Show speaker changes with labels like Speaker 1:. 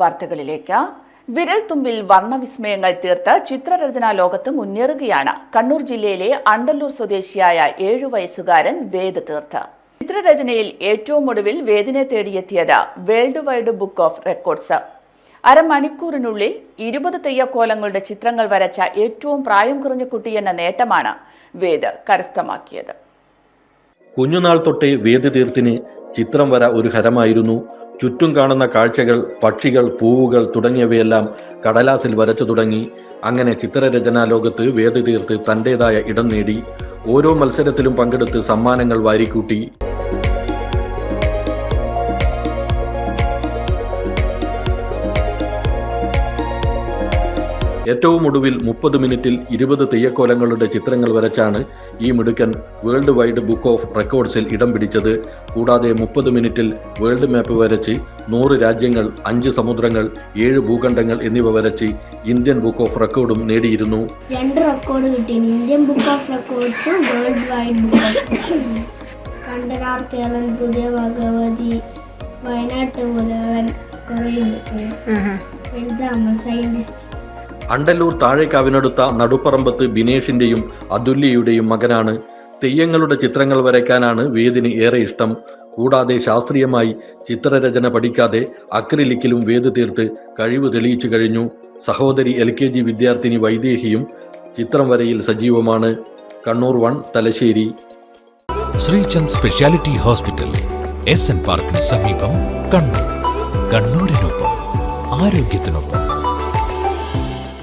Speaker 1: വാർത്തകളിലേക്ക്. വിരൽ തുമ്പിൽ വർണവിസ്മയങ്ങൾ തീർത്ത് ചിത്രരചനാ ലോകത്ത് മുന്നേറുകയാണ്. കണ്ണൂർ ജില്ലയിലെ അണ്ടല്ലൂർ സ്വദേശിയായ ഏഴു വയസ്സുകാരൻ വേദ് തീർത്ത്. ചിത്രരചനയിൽ ഏറ്റവും ഒടുവിൽ വേദിനെ തേടിയെത്തിയത് world wide book of records. അരമണിക്കൂറിനുള്ളിൽ ഇരുപത് തെയ്യക്കോലങ്ങളുടെ ചിത്രങ്ങൾ വരച്ച ഏറ്റവും പ്രായം കുറഞ്ഞ കുട്ടി എന്ന നേട്ടമാണ് വേദ് കരസ്ഥമാക്കിയത്.
Speaker 2: കുഞ്ഞുനാൾ തൊട്ടേ വേദി തീർത്തിന് ചിത്രം വര ഒരു ഹരമായിരുന്നു. ചുറ്റും കാണുന്ന കാഴ്ചകൾ പക്ഷികൾ പൂവുകൾ തുടങ്ങിയവയെല്ലാം കടലാസിൽ വരച്ചു തുടങ്ങി. അങ്ങനെ ചിത്രരചനാ ലോകത്ത് വേദി തീർത്ത് തന്റെതായ ഇടം നേടി. ഓരോ മത്സരത്തിലും പങ്കെടുത്ത് സമ്മാനങ്ങൾ വാരിക്കൂട്ടി. ഏറ്റവും ഒടുവിൽ മുപ്പത് മിനിറ്റിൽ ഇരുപത് തെയ്യക്കോലങ്ങളുടെ ചിത്രങ്ങൾ വരച്ചാണ് ഈ മിടുക്കൻ വേൾഡ് വൈഡ് ബുക്ക് ഓഫ് റെക്കോർഡ്സിൽ ഇടം പിടിച്ചത്. കൂടാതെ മുപ്പത് മിനിറ്റിൽ വേൾഡ് മാപ്പ് വരച്ച് നൂറ് രാജ്യങ്ങൾ അഞ്ച് സമുദ്രങ്ങൾ ഏഴ് ഭൂഖണ്ഡങ്ങൾ എന്നിവ വരച്ച് ഇന്ത്യൻ ബുക്ക് ഓഫ് റെക്കോർഡും നേടിയിരുന്നു.
Speaker 3: രണ്ട് റെക്കോർഡ് കിട്ടി Indian book of റെക്കോർഡ്സും world wide book of Kandanar Keralan Puthiya Bhagavathi വയനാട്ട് മുലവൻ കുറേ എഴുതാമ സയന്റിസ്റ്റ്
Speaker 2: അണ്ടല്ലൂർ താഴേക്കാവിനടുത്ത നടുപ്പറമ്പത്ത് ബിനേഷിന്റെയും അതുല്യയുടെയും മകനാണ്. തെയ്യങ്ങളുടെ ചിത്രങ്ങൾ വരയ്ക്കാനാണ് വേദിന് ഏറെ ഇഷ്ടം. കൂടാതെ ശാസ്ത്രീയമായി ചിത്രരചന പഠിക്കാതെ അക്രിലിക്കിലും വേദ് തീർത്ത് കഴിവ് തെളിയിച്ചു കഴിഞ്ഞു. സഹോദരി എൽ കെ ജി വിദ്യാർത്ഥിനി വൈദേഹിയും ചിത്രം വരയിൽ സജീവമാണ്. Kannur one Thalassery.
Speaker 4: Sreechand speciality hospital S N പാർക്കിന് സമീപം കണ്ണൂർ. കണ്ണൂരിനൊപ്പം ആരോഗ്യത്തിനൊപ്പം.